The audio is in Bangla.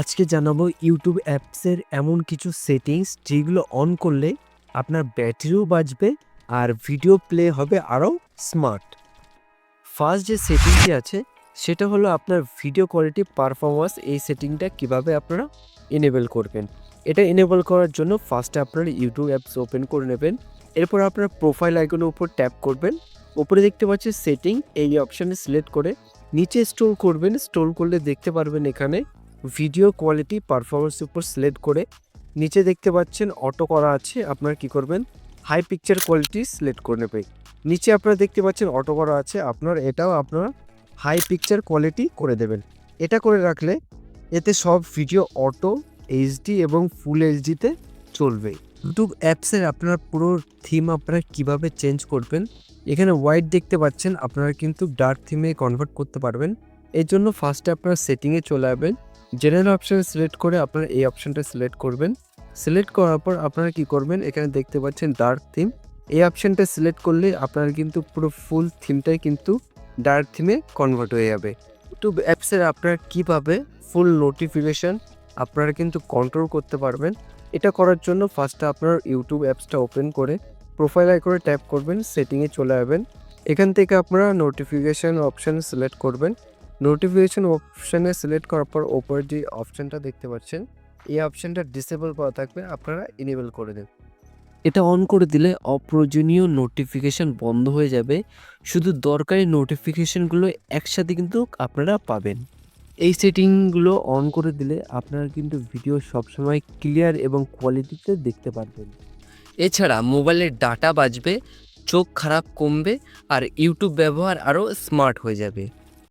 আজকে জানাব ইউটিউব অ্যাপসের এমন কিছু সেটিংস যেগুলো অন করলে আপনার ব্যাটারিও বাঁচবে আর ভিডিও প্লে হবে আরও স্মার্ট ফার্স্ট যে সেটিংটি আছে, সেটা হলো আপনার ভিডিও কোয়ালিটি পারফরমেন্স এই সেটিংটা কীভাবে আপনারা এনেবল করবেন। এটা এনেবল করার জন্য ফার্স্টে আপনারা ইউটিউব অ্যাপস ওপেন করে নেবেন, এরপর আপনার প্রোফাইল আইকনের উপর ট্যাপ করবেন, উপরে দেখতে পাচ্ছেন সেটিং এই অপশানে সিলেক্ট করে নিচে স্টোর করবেন স্টোর করলে দেখতে পারবেন এখানে ভিডিও কোয়ালিটি পারফরমেন্স উপর সিলেক্ট করে নিচে দেখতে পাচ্ছেন অটো করা আছে, আপনারা কি করবেন? হাই পিকচার কোয়ালিটি সিলেক্ট করে নেবে নিচে আপনারা দেখতে পাচ্ছেন অটো করা আছে, আপনার এটাও আপনারা হাই পিকচার কোয়ালিটি করে দেবেন। এটা করে রাখলে এতে সব ভিডিও অটো এইচডি এবং ফুল এইচডিতে চলবে। ইউটিউব অ্যাপসের আপনার পুরো থিম আপনারা কীভাবে চেঞ্জ করবেন? এখানে হোয়াইট দেখতে পাচ্ছেন, আপনারা কিন্তু ডার্ক থিমে কনভার্ট করতে পারবেন। এর জন্য ফার্স্টে আপনারা সেটিংয়ে চলে যাবেন জেনারেল অপশানে সিলেক্ট করে আপনারা এই অপশানটা সিলেক্ট করবেন। সিলেক্ট করার পর আপনারা কি করবেন? এখানে দেখতে পাচ্ছেন ডার্ক থিম এই অপশানটা সিলেক্ট করলে আপনার কিন্তু পুরো ফুল থিমটাই কিন্তু ডার্ক থিমে কনভার্ট হয়ে যাবে। ইউটিউব অ্যাপসের আপনারা কীভাবে ফুল নোটিফিকেশান আপনারা কিন্তু কন্ট্রোল করতে পারবেন? এটা করার জন্য ফার্স্টে আপনার ইউটিউব অ্যাপসটা ওপেন করে প্রোফাইল আইকনে ট্যাপ করবেন সেটিংয়ে চলে যাবেন। এখান থেকে আপনারা নোটিফিকেশান অপশান সিলেক্ট করবেন। নোটিফিকেশান অপশানে সিলেক্ট করার পর ওপরে যে অপশানটা দেখতে পাচ্ছেন, এই অপশানটা ডিসেবল করা থাকবে, আপনারা ইনেবল করে দেন এটা অন করে দিলে অপ্রয়োজনীয় নোটিফিকেশান বন্ধ হয়ে যাবে। শুধু দরকারি নোটিফিকেশানগুলো একসাথে কিন্তু আপনারা পাবেন। এই সেটিংগুলো অন করে দিলে আপনারা কিন্তু ভিডিও সবসময় ক্লিয়ার এবং কোয়ালিটিতে দেখতে পারবেন। এছাড়া মোবাইলের ডাটা বাজবে, চোখ খারাপ কমবে, আর ইউটিউব ব্যবহার আরও স্মার্ট হয়ে যাবে।